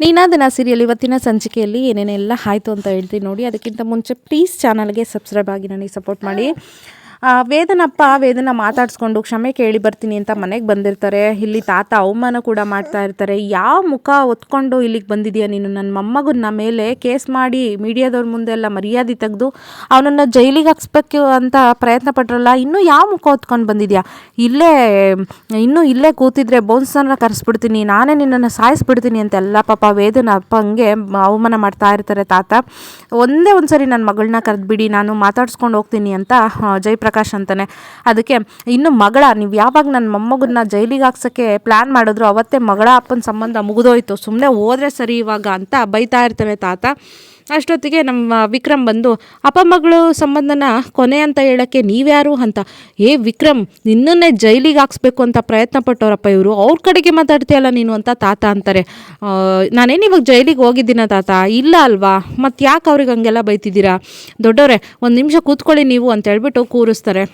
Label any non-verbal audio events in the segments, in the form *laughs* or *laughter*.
ನೀನಾದನ serial ಇವತ್ತಿನ ಸಂಚಿಕೆಯಲ್ಲಿ ಏನೇನೆಲ್ಲ ಆಯಿತು ಅಂತ ಹೇಳ್ತೀನಿ ನೋಡಿ. ಅದಕ್ಕಿಂತ ಮುಂಚೆ ಪ್ಲೀಸ್ ಚಾನಲ್ಗೆ ಸಬ್ಸ್ಕ್ರೈಬ್ ಆಗಿ ನನಗೆ ಸಪೋರ್ಟ್ ಮಾಡಿ. ವೇದನಪ್ಪ ವೇದನ ಮಾತಾಡಿಸ್ಕೊಂಡು ಕ್ಷಮೆ ಕೇಳಿ ಬರ್ತೀನಿ ಅಂತ ಮನೆಗೆ ಬಂದಿರ್ತಾರೆ. ಇಲ್ಲಿ ತಾತ ಅವಮಾನ ಕೂಡ ಮಾಡ್ತಾ ಇರ್ತಾರೆ. ಯಾವ ಮುಖ ಒತ್ಕೊಂಡು ಇಲ್ಲಿಗೆ ಬಂದಿದ್ಯಾ ನೀನು? ನನ್ನ ಮೊಮ್ಮಗನ್ನ ಮೇಲೆ ಕೇಸ್ ಮಾಡಿ ಮೀಡಿಯಾದವ್ರ ಮುಂದೆ ಎಲ್ಲ ಮರ್ಯಾದೆ ತೆಗೆದು ಅವನನ್ನು ಜೈಲಿಗೆ ಹಾಕ್ಸ್ಬೇಕು ಅಂತ ಪ್ರಯತ್ನ ಪಟ್ರಲ್ಲ ಇನ್ನೂ ಯಾವ ಮುಖ ಹೊತ್ಕೊಂಡು ಬಂದಿದ್ಯಾ? ಇಲ್ಲೇ ಇನ್ನೂ ಇಲ್ಲೇ ಕೂತಿದ್ರೆ ಬೋನ್ಸನ್ನ ಕರೆಸ್ಬಿಡ್ತೀನಿ ನಾನೇ ನಿನ್ನನ್ನು ಸಾಯಿಸ್ಬಿಡ್ತೀನಿ ಅಂತೆಲ್ಲ ಪಾಪ ವೇದನ ಅಪ್ಪಂಗೆ ಅವಮಾನ ಮಾಡ್ತಾ ಇರ್ತಾರೆ ತಾತ. ಒಂದೇ ಒಂದು ಸರಿ ನನ್ನ ಮಗಳನ್ನ ಕರೆದ್ಬಿಡಿ ನಾನು ಮಾತಾಡ್ಸ್ಕೊಂಡು ಹೋಗ್ತೀನಿ ಅಂತ ಆ, ಜಯಪ್ರಕಾಶ್ ಅಂತಾನೆ. ಅದಕ್ಕೆ ಇನ್ನು ಮಗಳ, ನೀವು ಯಾವಾಗ ನನ್ನ ಮೊಮ್ಮಗನ್ನ ಜೈಲಿಗೆ ಹಾಕ್ಸೋಕ್ಕೆ ಪ್ಲ್ಯಾನ್ ಮಾಡಿದ್ರು ಅವತ್ತೇ ಮಗಳ ಅಪ್ಪನ ಸಂಬಂಧ ಮುಗಿದೋಯ್ತು. ಸುಮ್ಮನೆ ಹೋದ್ರೆ ಸರಿ ಇವಾಗ ಅಂತ ಬೈತಾ ಇರ್ತಾನೆ ತಾತ. ಅಷ್ಟೊತ್ತಿಗೆ ನಮ್ಮ ವಿಕ್ರಮ್ ಬಂದು, ಅಪ್ಪ ಮಗಳು ಸಂಬಂಧನ ಕೊನೆ ಅಂತ ಹೇಳೋಕ್ಕೆ ನೀವ್ಯಾರು ಅಂತ? ಏ ವಿಕ್ರಮ್, ನಿನ್ನನ್ನೇ ಜೈಲಿಗೆ ಹಾಕ್ಸ್ಬೇಕು ಅಂತ ಪ್ರಯತ್ನ ಪಟ್ಟವರಪ್ಪ ಇವರು. ಅವ್ರ ಕಡೆಗೆ ಮಾತಾಡ್ತೀಯಲ್ಲ ನೀನು ಅಂತ ತಾತ ಅಂತಾರೆ. ನಾನೇನು ಇವಾಗ ಜೈಲಿಗೆ ಹೋಗಿದ್ದೀನ ತಾತ? ಇಲ್ಲ ಅಲ್ವಾ? ಮತ್ತು ಯಾಕೆ ಅವ್ರಿಗೆ ಹಂಗೆಲ್ಲ ಬೈತಿದ್ದೀರಾ? ದೊಡ್ಡವರೇ, ಒಂದು ನಿಮಿಷ ಕೂತ್ಕೊಳ್ಳಿ ನೀವು ಅಂತ ಹೇಳ್ಬಿಟ್ಟು ಕೂರಿಸ್ತಾರೆ.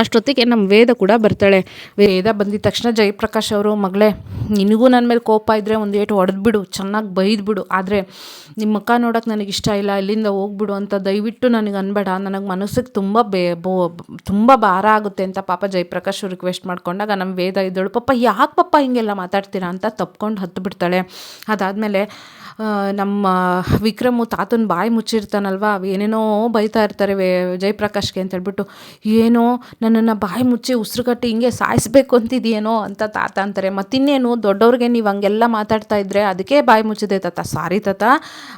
ಅಷ್ಟೊತ್ತಿಗೆ ನಮ್ಮ ವೇದ ಕೂಡ ಬರ್ತಾಳೆ. ವೇದ ಬಂದಿದ ತಕ್ಷಣ ಜಯಪ್ರಕಾಶ್ ಅವರು, ಮಗಳೇ, ನಿನಗೂ ನನ್ನ ಮೇಲೆ ಕೋಪ ಇದ್ದರೆ ಒಂದು ಏಟು ಹೊಡೆದ್ಬಿಡು ಚೆನ್ನಾಗಿ ಬೈದ್ಬಿಡು ಆದರೆ ನಿಮ್ಮ ಮುಖ ನೋಡೋಕೆ ನನಗೆ ಇಷ್ಟ ಇಲ್ಲ, ಇಲ್ಲಿಂದ ಹೋಗ್ಬಿಡು ಅಂತ ದಯವಿಟ್ಟು ನನಗೆ ಅನ್ಬೇಡ. ನನಗೆ ಮನಸ್ಸಿಗೆ ತುಂಬ ಬೇ, ಬೋ, ತುಂಬ ಭಾರ ಆಗುತ್ತೆ ಅಂತ ಪಾಪ ಜಯಪ್ರಕಾಶ್ ರಿಕ್ವೆಸ್ಟ್ ಮಾಡ್ಕೊಂಡಾಗ ನಮ್ಮ ವೇದ ಇದ್ದಳು ಪಾಪ ಯಾಕೆ ಪಾಪ ಹಿಂಗೆಲ್ಲ ಮಾತಾಡ್ತೀರಾ? ಅಂತ ತಪ್ಕೊಂಡು ಹತ್ತು ಬಿಡ್ತಾಳೆ ಅದಾದಮೇಲೆ ನಮ್ಮ ವಿಕ್ರಮು ತಾತನ ಬಾಯಿ ಮುಚ್ಚಿರ್ತಾನಲ್ವ? ಏನೇನೋ ಬೈತಾ ಇರ್ತಾರೆ ವೇ, ಜಯಪ್ರಕಾಶ್ಗೆ ಅಂತ ಹೇಳ್ಬಿಟ್ಟು, ಏನೋ ನನ್ನನ್ನು ಬಾಯಿ ಮುಚ್ಚಿ ಉಸಿರುಗಟ್ಟಿ ಹಿಂಗೆ ಸಾಯಿಸ್ಬೇಕು ಅಂತಿದೆಯೇನೋ? ಅಂತ ತಾತ ಅಂತಾರೆ. ಮತ್ತಿನ್ನೇನು, ದೊಡ್ಡವ್ರಿಗೆ ನೀವು ಹಂಗೆಲ್ಲ ಮಾತಾಡ್ತಾ ಇದ್ರೆ ಅದಕ್ಕೆ ಬಾಯಿ ಮುಚ್ಚಿದೆ ತಾತ. ಸಾರಿ ತಾತ,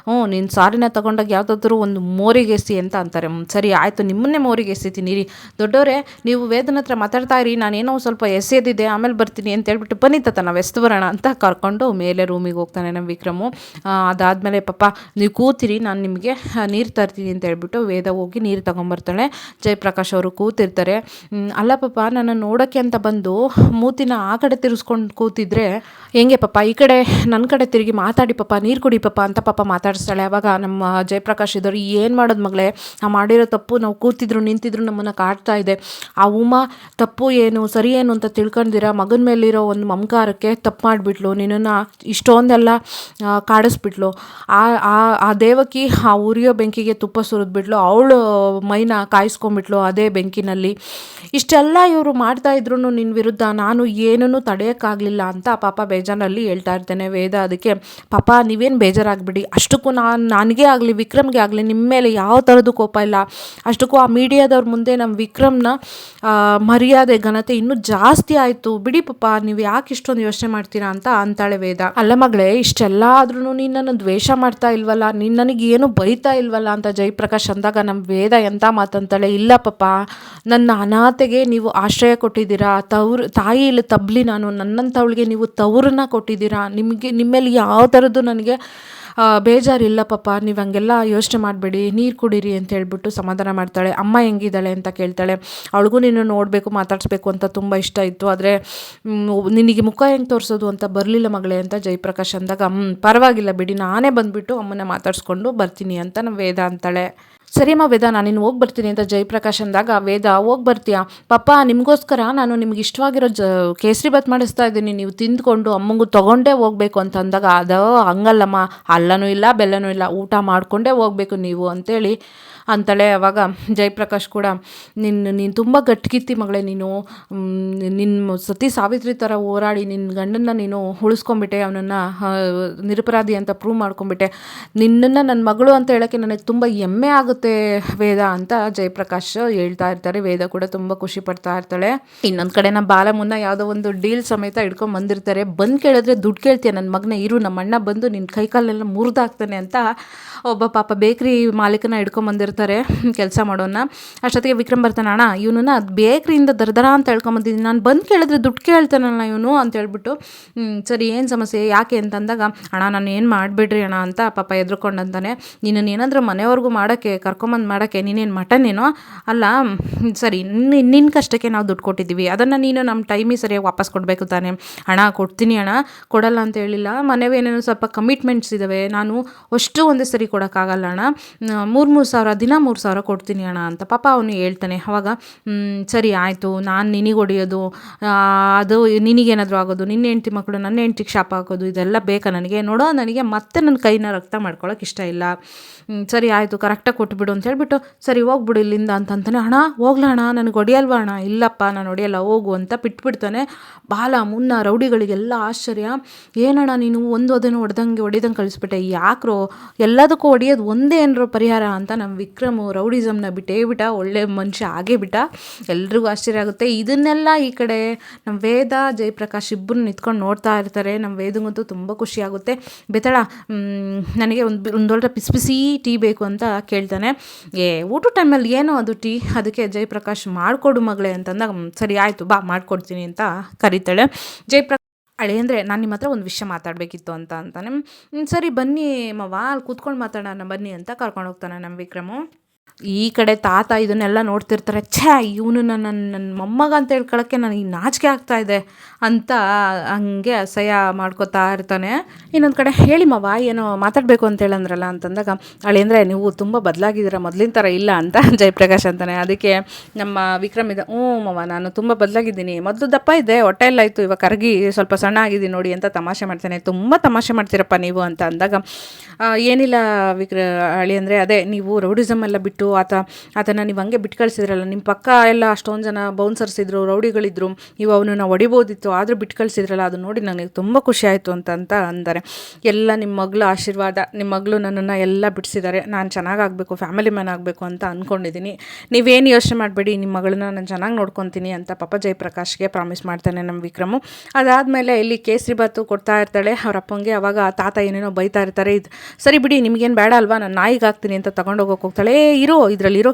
ಹ್ಞೂ, ನೀನು ಸಾರಿನ ತಗೊಂಡಾಗ ಯಾವುದಾದ್ರೂ ಒಂದು ಮೋರಿಗೆ ಎಸಿ ಅಂತ ಅಂತಾರೆ. ಸರಿ, ಆಯಿತು, ನಿಮ್ಮನ್ನೇ ಮೋರಿಗೆ ಎಸಿತೀನಿ ರೀ ದೊಡ್ಡವರೇ, ನೀವು ವೇದನ ಹತ್ರ ಮಾತಾಡ್ತಾ ಇರಿ, ನಾನೇನೋ ಸ್ವಲ್ಪ ಎಸೆದಿದೆ ಆಮೇಲೆ ಬರ್ತೀನಿ ಅಂತ ಹೇಳ್ಬಿಟ್ಟು ಬನ್ನಿ ತಾತ, ನಾವು ಎಸ್ತು ಬರೋಣ ಅಂತ ಕರ್ಕೊಂಡು ಮೇಲೆ ರೂಮಿಗೆ ಹೋಗ್ತಾನೆ ನಮ್ಮ ವಿಕ್ರಮು. ಅದಾದಮೇಲೆ ಪಾಪ ನೀವು ಕೂತಿರಿ, ನಾನು ನಿಮಗೆ ನೀರು ತರ್ತೀನಿ ಅಂತ ಹೇಳ್ಬಿಟ್ಟು ವೇದ ಹೋಗಿ ನೀರು ತಗೊಂಬರ್ತಾಳೆ. ಜಯಪ್ರಕಾಶ್ ಅವರು ಕೂತಿರ್ತಾರೆ. ಅಲ್ಲ ಪಾಪ, ನನ್ನ ನೋಡೋಕ್ಕೆ ಅಂತ ಬಂದು ಮೂತಿನ ಆ ಕಡೆ ತಿರ್ಸ್ಕೊಂಡು ಕೂತಿದ್ರೆ ಹೆಂಗೆ ಪಾಪ, ಈ ಕಡೆ ನನ್ನ ಕಡೆ ತಿರುಗಿ ಮಾತಾಡಿ ಪಾಪ, ನೀರು ಕುಡಿ ಪಪ್ಪ ಅಂತ ಪಾಪ ಮಾತಾಡಿಸ್ತಾಳೆ. ಅವಾಗ ನಮ್ಮ ಜಯಪ್ರಕಾಶ್ ಇದ್ದವರು, ಏನು ಮಾಡೋದು ಮಗಳೇ? ನಾವು ಮಾಡಿರೋ ತಪ್ಪು ನಾವು ಕೂತಿದ್ರು, ನಿಂತಿದ್ರು ನಮ್ಮನ್ನು ಕಾಡ್ತಾ ಇದೆ. ಆ ಉಮ ತಪ್ಪು ಏನು, ಸರಿ ಏನು ಅಂತ ತಿಳ್ಕೊಂಡಿರ ಮಗನ ಮೇಲಿರೋ ಒಂದು ಮಮಕಾರಕ್ಕೆ ತಪ್ಪು ಮಾಡಿಬಿಟ್ಲು. ನಿನ್ನನ್ನು ಇಷ್ಟೊಂದೆಲ್ಲ ಕಾಡಿಸ್ಬಿಟ್ಲು. ಆ ಆ ದೇವಕಿ ಆ ಉರಿಯೋ ಬೆಂಕಿಗೆ ತುಪ್ಪ ಸುರಿದ್ಬಿಟ್ಲು. ಅವಳು ಮೈನ ಕಾಯಿಸ್ಕೊಂಬಿಟ್ಲು ಅದೇ ಬೆಂಕಿನಲ್ಲಿ. ಇಷ್ಟೆಲ್ಲ ಇವರು ಮಾಡ್ತಾ ಇದ್ರು ನಿನ್ನ ವಿರುದ್ಧ ನಾನು ಏನನ್ನೂ ತಡೆಯೋಕ್ಕಾಗಲಿಲ್ಲ ಅಂತ ಪಾಪ ಬೇಜಾರಲ್ಲಿ ಹೇಳ್ತಾ ಇರ್ತೇನೆ. ವೇದ ಅದಕ್ಕೆ, ಪಾಪ ನೀವೇನು ಬೇಜಾರಾಗ್ಬಿಡಿ. ಅಷ್ಟಕ್ಕೂ ನಾನು, ನನಗೆ ಆಗಲಿ, ವಿಕ್ರಮ್ಗೆ ಆಗಲಿ ನಿಮ್ಮ ಮೇಲೆ ಯಾವ ಥರದ್ದು ಕೋಪ ಇಲ್ಲ. ಅಷ್ಟಕ್ಕೂ ಆ ಮೀಡಿಯಾದವ್ರ ಮುಂದೆ ನಮ್ಮ ವಿಕ್ರಮ್ನ ಮರ್ಯಾದೆ, ಘನತೆ ಇನ್ನೂ ಜಾಸ್ತಿ ಆಯಿತು. ಬಿಡಿ ಪಾಪ, ನೀವು ಯಾಕೆ ಇಷ್ಟೊಂದು ಯೋಚನೆ ಮಾಡ್ತೀರಾ ಅಂತ ಅಂತಾಳೆ ವೇದ. ಅಲ್ಲ ಮಗಳೇ ಇಷ್ಟೆಲ್ಲ ಆದ್ರೂ ನೀನು ನನ್ನ ದ್ವೇಷ ಮಾಡ್ತಾ ಇಲ್ವಲ್ಲ? ನೀನು ಏನು ಬೈತಾ ಇಲ್ವಲ್ಲ? ಅಂತ ಜಯಪ್ರಕಾಶ್ ಅಂದಾಗ ನಮ್ಮ ವೇದ ಎಂತ ಮಾತಂತಾಳೆ, ಇಲ್ಲ ಪಾಪ. ನನ್ನ ಅನಾಥೆಗೆ ನೀವು ಆಶ್ರಯ ಕೊಟ್ಟಿದ್ದೀರಾ? ತವ್ರು, ತಾಯಿ ಇಲ್ಲ ತಬ್ಲಿ ನಾನು. ನನ್ನಂಥವಳಿಗೆ ನೀವು ತವರನ್ನ ಕೊಟ್ಟಿದ್ದೀರಾ? ನಿಮಗೆ ನಿಮ್ಮಲ್ಲಿ ಯಾವ ಥರದ್ದು ನನಗೆ ಬೇಜಾರಿಲ್ಲ ಪಾಪ, ನೀವು ಹಂಗೆಲ್ಲ ಯೋಚನೆ ಮಾಡಬೇಡಿ, ನೀರು ಕುಡೀರಿ ಅಂತ ಹೇಳ್ಬಿಟ್ಟು ಸಮಾಧಾನ ಮಾಡ್ತಾಳೆ. ಅಮ್ಮ ಹೆಂಗಿದ್ದಾಳೆ ಅಂತ ಕೇಳ್ತಾಳೆ. ಅವಳಿಗೂ ನೀನು ನೋಡಬೇಕು, ಮಾತಾಡಿಸ್ಬೇಕು ಅಂತ ತುಂಬ ಇಷ್ಟ ಇತ್ತು. ಆದರೆ ನಿನಗೆ ಮುಖ ಹೆಂಗೆ ತೋರಿಸೋದು ಅಂತ ಬರಲಿಲ್ಲ ಮಗಳೇ ಅಂತ ಜಯಪ್ರಕಾಶ್ ಅಂದಾಗ ಪರವಾಗಿಲ್ಲ ಬಿಡಿ, ನಾನೇ ಬಂದುಬಿಟ್ಟು ಅಮ್ಮನ ಮಾತಾಡಿಸ್ಕೊಂಡು ಬರ್ತೀನಿ ಅಂತ ನಮ್ಮ ವೇದ ಅಂತಾಳೆ. ಸರಿಯಮ್ಮ ವೇದ, ನಾನು ನೀನು ಹೋಗಿ ಬರ್ತೀನಿ ಅಂತ ಜಯಪ್ರಕಾಶ್ ಅಂದಾಗ, ವೇದ ಹೋಗಿ ಬರ್ತೀಯಾ ಪಾಪ ನಿಮಗೋಸ್ಕರ ನಾನು ನಿಮ್ಗೆ ಇಷ್ಟವಾಗಿರೋ ಜ, ಕೇಸರಿ ಬಾತ್ ಮಾಡಿಸ್ತಾ ಇದ್ದೀನಿ. ನೀವು ತಿಂದ್ಕೊಂಡು ಅಮ್ಮಂಗೂ ತೊಗೊಂಡೇ ಹೋಗ್ಬೇಕು ಅಂತ ಅಂದಾಗ, ಅದೋ ಹಂಗಲ್ಲಮ್ಮ ಅಲ್ಲನೂ ಇಲ್ಲ, ಬೆಲ್ಲನೂ ಇಲ್ಲ, ಊಟ ಮಾಡಿಕೊಂಡೇ ಹೋಗ್ಬೇಕು ನೀವು ಅಂತೇಳಿ ಅಂತಾಳೆ ಅವಾಗ ಜಯಪ್ರಕಾಶ್ ಕೂಡ ನಿನ್ನ ನೀನು ತುಂಬ ಗಟ್ಟಿಗಿತ್ತಿ ಮಗಳೇ ನೀನು. ನಿನ್ನ ಸತಿ ಸಾವಿತ್ರಿ ಥರ ಹೋರಾಡಿ ನಿನ್ನ ಗಂಡನ್ನ ನೀನು ಉಳಿಸ್ಕೊಂಬಿಟ್ಟೆ ಅವನನ್ನು ನಿರಪರಾಧಿ ಅಂತ ಪ್ರೂವ್ ಮಾಡ್ಕೊಂಬಿಟ್ಟೆ ನಿನ್ನನ್ನು ನನ್ನ ಮಗಳು ಅಂತ ಹೇಳೋಕ್ಕೆ ನನಗೆ ತುಂಬ ಹೆಮ್ಮೆ ಆಗುತ್ತೆ. ವೇದ ಅಂತ ಜಯಪ್ರಕಾಶ್ ಹೇಳ್ತಾ ಇರ್ತಾರೆ. ವೇದ ಕೂಡ ತುಂಬ ಖುಷಿ ಪಡ್ತಾ ಇರ್ತಾಳೆ. ಇನ್ನೊಂದು ಕಡೆ ನಮ್ಮ ಬಾಲಮುನ್ನ ಯಾವುದೋ ಒಂದು ಡೀಲ್ ಸಮೇತ ಇಡ್ಕೊಂಡ್ ಬಂದಿರ್ತಾರೆ. ಬಂದು ಕೇಳಿದ್ರೆ ದುಡ್ಡು ಕೇಳ್ತೀಯ ನನ್ನ ಮಗನ, ಇರು, ನಮ್ಮ ಅಣ್ಣ ಬಂದು ನಿನ್ನ ಕೈಕಾಲೆಲ್ಲ ಮುರಿದಾಗ್ತಾನೆ ಅಂತ ಒಬ್ಬ ಪಾಪ ಬೇಕ್ರಿ ಮಾಲೀಕನ ಇಡ್ಕೊಂಡ್ ಬಂದಿರ್ತಾರೆ ಕೆಲಸ ಮಾಡೋಣ ಅಷ್ಟೊತ್ತಿಗೆ ವಿಕ್ರಮ್ ಬರ್ತಾನೆ, ಅಣ್ಣ, ಇವನನ್ನ ಬೇಕ್ರಿಯಿಂದ ದರದರ ಅಂತ ಹೇಳ್ಕೊಂಬಂದಿದ್ದೀನಿ ನಾನು ಬಂದ್ ಕೇಳಿದ್ರೆ ದುಡ್ಡು ಕೇಳ್ತಾನಲ್ಲ ಇವನು? ಅಂತ ಹೇಳ್ಬಿಟ್ಟು ಸರಿ, ಏನು ಸಮಸ್ಯೆ? ಯಾಕೆ? ಅಂತಂದಾಗ, ಅಣ್ಣ, ನಾನು ಏನು ಮಾಡಿಬಿಡ್ರಿ ಅಣ್ಣ ಅಂತ ಪಾಪ ಎದ್ರುಕೊಂಡಂತಾನೆ. ನಿನ್ನ ನಿನ್ನನ್ನು ಏನಾದರೂ ಮನೆಯವ್ರಿಗೂ ಮಾಡೋಕ್ಕೆ ಕರ್ಕೊಂಬಂದು ಮಾಡೋಕ್ಕೆ ನೀನೇನು ಮಟನ್ ಏನೋ? ಅಲ್ಲ ಸರಿ ನಿನ್ನ ಕಷ್ಟಕ್ಕೆ ನಾವು ದುಡ್ಡು ಕೊಟ್ಟಿದ್ದೀವಿ. ಅದನ್ನು ನೀನು ನಮ್ಮ ಟೈಮಿಗೆ ಸರಿಯಾಗಿ ವಾಪಸ್ ಕೊಡಬೇಕು ತಾನೇ. ಹಣ ಕೊಡ್ತೀನಿ ಹಣ ಕೊಡಲ್ಲ ಅಂತ ಹೇಳಿಲ್ಲ. ಮನೆವೇನೇನೋ ಸ್ವಲ್ಪ ಕಮಿಟ್ಮೆಂಟ್ಸ್ ಇದ್ದಾವೆ ನಾನು ಅಷ್ಟು ಒಂದೇ ಸರಿ ಕೊಡೋಕ್ಕಾಗಲ್ಲ ಅಣ್ಣ. ಮೂರು ಮೂರು ಸಾವಿರ, ದಿನ ಮೂರು ಸಾವಿರ ಕೊಡ್ತೀನಿ ಅಣ್ಣ ಅಂತ ಪಾಪ ಅವನು ಹೇಳ್ತಾನೆ. ಅವಾಗ ಸರಿ ಆಯಿತು. ನಾನು ನಿನಗೆ ಹೊಡೆಯೋದು ಅದು ನಿನಗೇನಾದರೂ ಆಗೋದು ನಿನ್ನ ಹೆಂಡ್ತಿ ಮಕ್ಕಳು ನನ್ನ ಹೆಂಡ್ತಿಗೆ ಶಾಪ ಹಾಕೋದು, ಇದೆಲ್ಲ ಬೇಕಾ ನನಗೆ? ನೋಡೋ, ನನಗೆ ಮತ್ತೆ ನನ್ನ ಕೈನ ರಕ್ತ ಮಾಡ್ಕೊಳ್ಳೋಕೆ ಇಷ್ಟ ಇಲ್ಲ. ಸರಿ ಆಯಿತು. ಕರೆಕ್ಟಾಗಿ ಕೊಟ್ಬಿಡು ಅಂತ ಹೇಳ್ಬಿಟ್ಟು, ಸರಿ ಹೋಗ್ಬಿಡು ಇಲ್ಲಿಂದ ಅಂತಂತಾನೆ ಅಣ್ಣ, ಹೋಗ್ಲ ಅಣ್ಣ, ನನಗೆ ಹೊಡಿಯಲ್ವ ಅಣ್ಣ? ಇಲ್ಲಪ್ಪ, ನಾನು ಹೊಡಿಯಲ್ಲ, ಹೋಗು ಅಂತ ಬಿಟ್ಬಿಡ್ತಾನೆ. ಬಾಲ ಮುನ್ನ ರೌಡಿಗಳಿಗೆಲ್ಲ ಆಶ್ಚರ್ಯ. ಏನಣ್ಣ ನೀನು ಒಂದು ಅದನ್ನು ಹೊಡೆದಂಗೆ, ಹೊಡಿದಂಗೆ ಕಳಿಸ್ಬಿಟ್ಟೆ, ಯಾಕ್ರೋ? ಎಲ್ಲದಕ್ಕೂ ಹೊಡಿಯೋದು ಒಂದೇ ಏನರೋ ಪರಿಹಾರ ಅಂತ ನಮ್ಮ ವಿಕ್ರಮು ರೌಡಿಸಮ್ನ ಬಿಟ್ಟೇ. ಬಿಟ್ಟ, ಒಳ್ಳೆ ಮನುಷ್ಯ ಆಗೇ ಬಿಟ್ಟ. ಎಲ್ರಿಗೂ ಆಶ್ಚರ್ಯ ಆಗುತ್ತೆ. ಇದನ್ನೆಲ್ಲ ಈ ಕಡೆ ನಮ್ಮ ವೇದ, ಜಯಪ್ರಕಾಶ್ ಇಬ್ಬರು ನಿಂತ್ಕೊಂಡು ನೋಡ್ತಾ ಇರ್ತಾರೆ. ನಮ್ಮ ವೇದಂಗಂತೂ ತುಂಬ ಖುಷಿ ಆಗುತ್ತೆ. ಬೆತಳ ನನಗೆ ಒಂದು, ಒಂದೊಳ್ಳೆ ಪಿಸಿ ಪಿಸಿ ಟೀ ಬೇಕು ಅಂತ ಕೇಳ್ತಾನೆ. ಏ ಊಟ ಟೈಮಲ್ಲಿ ಏನೋ ಅದು ಟೀ ಅದಕ್ಕೆ ಜಯಪ್ರಕಾಶ್ ಮಾಡಿಕೊಡು ಮಗಳೇ ಅಂತಂದಾಗ ಸರಿ ಆಯಿತು, ಬಾ, ಮಾಡ್ಕೊಡ್ತೀನಿ ಅಂತ ಕರೀತಾಳೆ. ಜಯಪ್ರಕಾಶ್, ಅಳೆ, ಅಂದರೆ ನಾನು ನಿಮ್ಮ ಹತ್ರ ಒಂದು ವಿಷಯ ಮಾತಾಡಬೇಕಿತ್ತು ಅಂತ ಅಂತಾನೆ. ಸರಿ ಬನ್ನಿ ಮವ, ಅಲ್ಲಿ ಕೂತ್ಕೊಂಡು ಮಾತಾಡೋಣ, ಬನ್ನಿ ಅಂತ ಕರ್ಕೊಂಡು ಹೋಗ್ತಾನೆ ನಮ್ಮ ವಿಕ್ರಮು. ಈ ಕಡೆ ತಾತ ಇದನ್ನೆಲ್ಲ ನೋಡ್ತಿರ್ತಾರೆ, ಛೇ, ಇವನು ನನ್ನ ನನ್ನ ಮೊಮ್ಮಗ ಅಂತ ಹೇಳ್ಕೊಳಕ್ಕೆ ನನಗೆ ನಾಚಿಕೆ ಆಗ್ತಾ ಇದೆ ಅಂತ ಹಂಗೆ ಅಸಹ್ಯ ಮಾಡ್ಕೋತಾ ಇರ್ತಾನೆ. ಇನ್ನೊಂದು ಕಡೆ, ಹೇಳಿ ಮವ, ಏನೋ ಮಾತಾಡಬೇಕು ಅಂತ ಹೇಳಂದ್ರಲ್ಲ ಅಂತಂದಾಗ ಅಳೆಂದರೆ ನೀವು ತುಂಬ ಬದಲಾಗಿದ್ದೀರ, ಮೊದಲಿನ ಥರ ಇಲ್ಲ ಅಂತ *laughs* ಜಯಪ್ರಕಾಶ್ ಅಂತಾನೆ. ಅದಕ್ಕೆ ನಮ್ಮ ವಿಕ್ರಮ್ ಇದೆ, ಹ್ಞೂ ಮವ, ನಾನು ತುಂಬ ಬದಲಾಗಿದ್ದೀನಿ, ಮೊದಲು ದಪ್ಪ ಇದೆ, ಹೊಟ್ಟೆ ಎಲ್ಲ ಇತ್ತು ಇವಾಗ ಕರಗಿ ಸ್ವಲ್ಪ ಸಣ್ಣ ಆಗಿದ್ದೀನಿ ನೋಡಿ ಅಂತ ತಮಾಷೆ ಮಾಡ್ತಾನೆ. ತುಂಬ ತಮಾಷೆ ಮಾಡ್ತೀರಪ್ಪ ನೀವು ಅಂತ ಅಂದಾಗ ಏನಿಲ್ಲ ವಿಕ್ರ ಅಳಿ ಅಂದರೆ ಅದೇ ನೀವು ರೌಡಿಸಮ್ ಎಲ್ಲ ಬಿಟ್ಟು ಆತ, ಆತನ ನೀವು ಹಂಗೆ ಬಿಟ್ಟು ಕಳಿಸಿದ್ರಲ್ಲ ನಿಮ್ಮ ಪಕ್ಕ ಎಲ್ಲ ಅಷ್ಟೊಂದು ಜನ ಬೌನ್ಸರ್ಸ್ ಇದ್ದರು ರೌಡಿಗಳಿದ್ರು, ನೀವು ಅವನನ್ನು ಹೊಡಿಬೋದಿತ್ತು, ಆದರೂ ಬಿಟ್ಟು ಕಳಿಸಿದ್ರಲ್ಲ ಅದು ನೋಡಿ ನನಗೆ ತುಂಬ ಖುಷಿ ಆಯಿತು ಅಂತ ಅಂತ ಅಂತಾರೆ. ಎಲ್ಲ ನಿಮ್ಮ ಮಗಳು ಆಶೀರ್ವಾದ ನಿಮ್ಮ ಮಗಳು ನನ್ನನ್ನು ಎಲ್ಲ ಬಿಡಿಸಿದ್ದಾರೆ ನಾನು ಚೆನ್ನಾಗಾಗಬೇಕು ಫ್ಯಾಮಿಲಿ ಮ್ಯಾನ್ ಆಗಬೇಕು ಅಂತ ಅಂದ್ಕೊಂಡಿದ್ದೀನಿ ನೀವೇನು ಯೋಚನೆ ಮಾಡಬೇಡಿ ನಿಮ್ಮ ಮಗಳನ್ನ ನಾನು ಚೆನ್ನಾಗಿ ನೋಡ್ಕೊತೀನಿ ಅಂತ ಪಾಪ ಜಯಪ್ರಕಾಶ್ಗೆ ಪ್ರಾಮಿಸ್ ಮಾಡ್ತಾನೆ ನಮ್ಮ ವಿಕ್ರಮು. ಅದಾದಮೇಲೆ ಇಲ್ಲಿ ಕೇಸರಿ ಬಾತು ಕೊಡ್ತಾ ಇರ್ತಾಳೆ ಅವ್ರ ಅಪ್ಪಂಗೆ ಅವಾಗ ತಾತ ಏನೇನೋ ಬೈತಾ ಇರ್ತಾರೆ, ಇದು, ಸರಿ ಬಿಡಿ, ನಿಮಗೇನು ಬೇಡ ಅಲ್ವಾ, ನಾನು ನಾಯಿಗೆ ಹಾಕ್ತೀನಿ ಅಂತ ತಗೊಂಡೋಗೋಕೆ ಹೋಗ್ತಾಳೆ, ಏ ಇರೋ, ಇದರಲ್ಲಿರೋ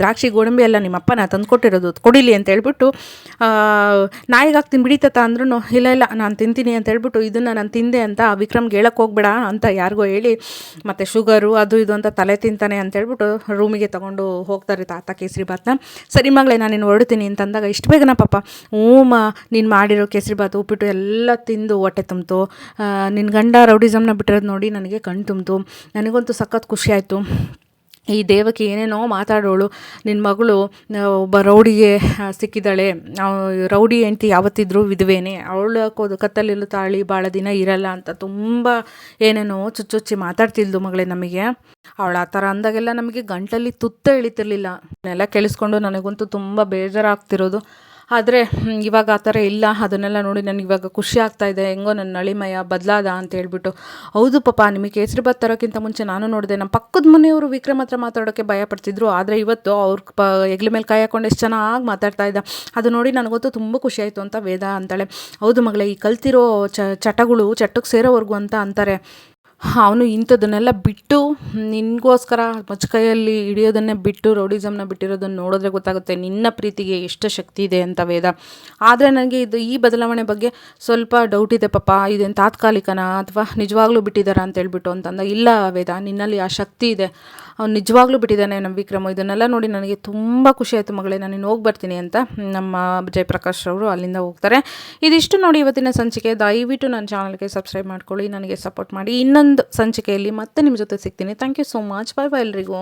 ದ್ರಾಕ್ಷಿ ಗೋಡಂಬಿ ಎಲ್ಲ ನಿಮ್ಮ ಅಪ್ಪನ ತಂದುಕೊಟ್ಟಿರೋದು ಕೊಡಿಲಿ ಅಂತ ಹೇಳ್ಬಿಟ್ಟು ಹಾಕ್ತೀನಿ ತಾತ ಅಂದ್ರೂ ಇಲ್ಲ ಇಲ್ಲ, ನಾನು ತಿಂತೀನಿ ಅಂತ ಹೇಳ್ಬಿಟ್ಟು ಇದನ್ನು ನಾನು ತಿಂದೆ ಅಂತ ವಿಕ್ರಮ್ಗೆ ಹೇಳಕ್ಕೆ ಹೋಗ್ಬೇಡ ಅಂತ ಯಾರಿಗೋ ಹೇಳಿ, ಮತ್ತು ಶುಗರು ಅದು ಇದು ಅಂತ ತಲೆ ತಿಂತಾನೆ ಅಂತ ಹೇಳ್ಬಿಟ್ಟು ರೂಮಿಗೆ ತೊಗೊಂಡು ಹೋಗ್ತಾರೆ ತಾತ ಕೇಸರಿ ಭಾತ್ನ ಸರಿ ಮಗಳೇ, ನಾನು ನೀನು ಹೊರಡ್ತೀನಿ ಅಂತ ಅಂದಾಗ ಇಷ್ಟು ಬೇಗನ ಪಾಪ. ಓಮ ನೀನು ಮಾಡಿರೋ ಕೇಸರಿ ಭಾತ್ ಉಪ್ಪಿಟ್ಟು ಎಲ್ಲ ತಿಂದು ಹೊಟ್ಟೆ ತುಂಬಿತು. ನಿನ್ನ ಗಂಡ ರೌಡಿಸಮ್ನ ಬಿಟ್ಟಿರೋದು ನೋಡಿ ನನಗೆ ಕಣ್ಣು ತುಂಬಿತು. ನನಗಂತೂ ಸಖತ್ ಖುಷಿ ಆಯಿತು. ಈ ದೇವಕಿ ಏನೇನೋ ಮಾತಾಡೋಳು. ನಿನ್ನ ಮಗಳು ಒಬ್ಬ ರೌಡಿಗೆ ಸಿಕ್ಕಿದ್ದಾಳೆ. ರೌಡಿ ಹೆಂಡ್ತಿ ಯಾವತ್ತಿದ್ರೂ ವಿಧವೇನೆ. ಅವಳು ಕೋದು ಕತ್ತಲಿಲ್ಲ ತಾಳಿ ಭಾಳ ದಿನ ಇರಲ್ಲ ಅಂತ ತುಂಬ ಏನೇನೋ ಚುಚ್ಚುಚ್ಚಿ ಮಾತಾಡ್ತಿಲ್ದು ಮಗಳೇ ನಮಗೆ. ಅವಳು ಆ ಥರ ಅಂದಾಗೆಲ್ಲ ನಮಗೆ ಗಂಟಲ್ಲಿ ತುತ್ತ ಇಳಿತಿರ್ಲಿಲ್ಲ ನೆಲ ಕೇಳಿಸ್ಕೊಂಡು ನನಗಂತೂ ತುಂಬ ಬೇಜಾರಾಗ್ತಿರೋದು. ಆದರೆ ಇವಾಗ ಆ ಥರ ಇಲ್ಲ. ಅದನ್ನೆಲ್ಲ ನೋಡಿ ನನಗೆ ಇವಾಗ ಖುಷಿ ಆಗ್ತಾ ಇದೆ. ಹೆಂಗೋ ನನ್ನ ನಳಿಮಯ ಬದಲಾದ ಅಂತ ಹೇಳ್ಬಿಟ್ಟು. ಹೌದು ಪಾಪ, ನಿಮಗೆ ಕೇಸರಿ ಬಾತ್ ತರೋಕ್ಕಿಂತ ಮುಂಚೆ ನಾನು ನೋಡಿದೆ ನಮ್ಮ ಪಕ್ಕದ ಮನೆಯವರು ವಿಕ್ರಮ್ ಹತ್ರ ಮಾತಾಡೋಕ್ಕೆ ಭಯ ಪಡ್ತಿದ್ರು ಆದರೆ ಇವತ್ತು ಅವ್ರ ಪ, ಹೆಗ್ಲ ಮೇಲೆ ಕೈ ಹಾಕೊಂಡು ಎಷ್ಟು ಚೆನ್ನಾಗಿ ಮಾತಾಡ್ತಾ ಇದ್ದ. ಅದು ನೋಡಿ ನನಗೊತ್ತು ತುಂಬ ಖುಷಿ ಆಯಿತು ಅಂತ ವೇದ ಅಂತಾಳೆ. ಹೌದು ಮಗಳೇ, ಈ ಕಲ್ತಿರೋ ಚಟಗಳು ಚಟಕ್ಕೆ ಸೇರೋವರೆಗೂ ಅಂತ ಅಂತಾರೆ. ಅವನು ಇಂಥದನ್ನೆಲ್ಲ ಬಿಟ್ಟು ನಿನಗೋಸ್ಕರ ಮಚ್ಚಕೈಯಲ್ಲಿ ಹಿಡಿಯೋದನ್ನೇ ಬಿಟ್ಟು ರೌಡಿಸಮ್ನ ಬಿಟ್ಟಿರೋದನ್ನು ನೋಡಿದ್ರೆ ಗೊತ್ತಾಗುತ್ತೆ ನಿನ್ನ ಪ್ರೀತಿಗೆ ಎಷ್ಟು ಶಕ್ತಿ ಇದೆ ಅಂತ ವೇದ. ಆದರೆ ನನಗೆ ಇದು ಈ ಬದಲಾವಣೆ ಬಗ್ಗೆ ಸ್ವಲ್ಪ ಡೌಟ್ ಇದೆ ಪಾಪ. ಇದೇನು ತಾತ್ಕಾಲಿಕನ ಅಥವಾ ನಿಜವಾಗ್ಲೂ ಬಿಟ್ಟಿದ್ದಾರಾ ಅಂತ ಹೇಳ್ಬಿಟ್ಟು ಅಂತಂದ. ಇಲ್ಲ ವೇದ, ನಿನ್ನಲ್ಲಿ ಆ ಶಕ್ತಿ ಇದೆ. ಅವ್ನು ನಿಜವಾಗ್ಲೂ ಬಿಟ್ಟಿದ್ದಾನೆ ನಮ್ಮ ವಿಕ್ರಮ. ಇದನ್ನೆಲ್ಲ ನೋಡಿ ನನಗೆ ತುಂಬ ಖುಷಿ ಆಯಿತು ಮಗಳೇ, ನಾನು ಹೋಗಿ ಬರ್ತೀನಿ ಅಂತ ನಮ್ಮ ಜಯಪ್ರಕಾಶ್ ಅವರು ಅಲ್ಲಿಂದ ಹೋಗ್ತಾರೆ. ಇದಿಷ್ಟು ನೋಡಿ ಇವತ್ತಿನ ಸಂಚಿಕೆ. ದಯವಿಟ್ಟು ನನ್ನ ಚಾನಲ್ಗೆ ಸಬ್ಸ್ಕ್ರೈಬ್ ಮಾಡ್ಕೊಳ್ಳಿ, ನನಗೆ ಸಪೋರ್ಟ್ ಮಾಡಿ. ಇನ್ನೊಂದು ಸಂಚಿಕೆಯಲ್ಲಿ ಮತ್ತೆ ನಿಮ್ಮ ಜೊತೆ ಸಿಗ್ತೀನಿ. Thank you so much bye bye ಎಲ್ರಿಗೂ.